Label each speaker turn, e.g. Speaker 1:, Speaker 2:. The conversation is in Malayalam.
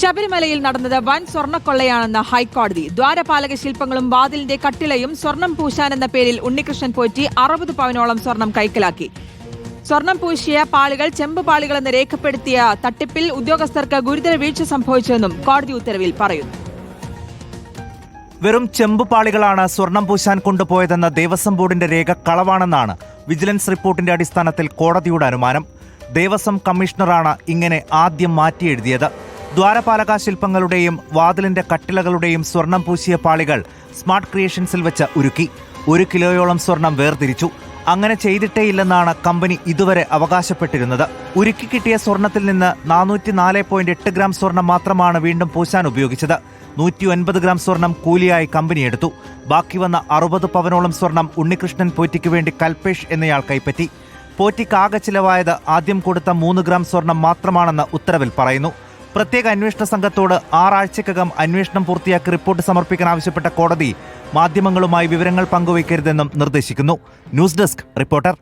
Speaker 1: ശബരിമലയിൽ നടന്നത് വൻ സ്വർണക്കൊള്ളയാണെന്ന് ഹൈക്കോടതി. ദ്വാരപാലക ശില്പങ്ങളും വാതിലിന്റെ കട്ടിലയും സ്വർണം പൂശാൻ എന്ന പേരിൽ ഉണ്ണികൃഷ്ണൻ പോറ്റി അറുപത് പവനോളം സ്വർണം കൈക്കലാക്കി. സ്വർണം പൂശിയ പാളികൾ ചെമ്പ് പാളികളെന്ന് രേഖപ്പെടുത്തിയ തട്ടിപ്പിൽ ഉദ്യോഗസ്ഥർക്ക് ഗുരുതര വീഴ്ച സംഭവിച്ചെന്നും കോടതി ഉത്തരവിൽ പറയുന്നു.
Speaker 2: വെറും ചെമ്പ് പാളികളാണ് സ്വർണം പൂശാൻ കൊണ്ടുപോയതെന്ന ദേവസ്വം ബോർഡിന്റെ രേഖ കളവാണെന്നാണ് വിജിലൻസ് റിപ്പോർട്ടിന്റെ അടിസ്ഥാനത്തിൽ കോടതിയുടെ അനുമാനം. ദേവസ്വം കമ്മീഷണറാണ് ഇങ്ങനെ ആദ്യം മാറ്റിയെഴുതിയത്. ദ്വാരപാലക ശില്പങ്ങളുടെയും വാതിലിന്റെ കട്ടിലകളുടെയും സ്വർണം പൂശിയ പാളികൾ സ്മാർട്ട് ക്രിയേഷൻസിൽ വെച്ച് ഉരുക്കി ഒരു കിലോയോളം സ്വർണം വേർതിരിച്ചു. അങ്ങനെ ചെയ്തിട്ടേയില്ലെന്നാണ് കമ്പനി ഇതുവരെ അവകാശപ്പെട്ടിരുന്നത്. ഉരുക്കി കിട്ടിയ സ്വർണത്തിൽ നിന്ന് നാനൂറ്റി നാല് പോയിന്റ് എട്ട് ഗ്രാം സ്വർണം മാത്രമാണ് വീണ്ടും പൂശാൻ ഉപയോഗിച്ചത്. നൂറ്റി ഒൻപത് ഗ്രാം സ്വർണം കൂലിയായി കമ്പനി എടുത്തു. ബാക്കി വന്ന അറുപത് പവനോളം സ്വർണം ഉണ്ണികൃഷ്ണൻ പോറ്റിക്ക് വേണ്ടി കൽപേഷ് എന്നയാൾ കൈപ്പറ്റി. പോറ്റിക്ക് ആകെ ചിലവായത് ആദ്യം കൊടുത്ത മൂന്ന് ഗ്രാം സ്വർണം മാത്രമാണെന്ന് ഉത്തരവിൽ പറയുന്നു. പ്രത്യേക അന്വേഷണ സംഘത്തോട് ആറാഴ്ചക്കകം അന്വേഷണം പൂർത്തിയാക്കി റിപ്പോർട്ട് സമർപ്പിക്കാൻ ആവശ്യപ്പെട്ട കോടതി മാധ്യമങ്ങളുമായി വിവരങ്ങൾ പങ്കുവയ്ക്കരുതെന്നും നിർദ്ദേശിക്കുന്നു. News desk reporter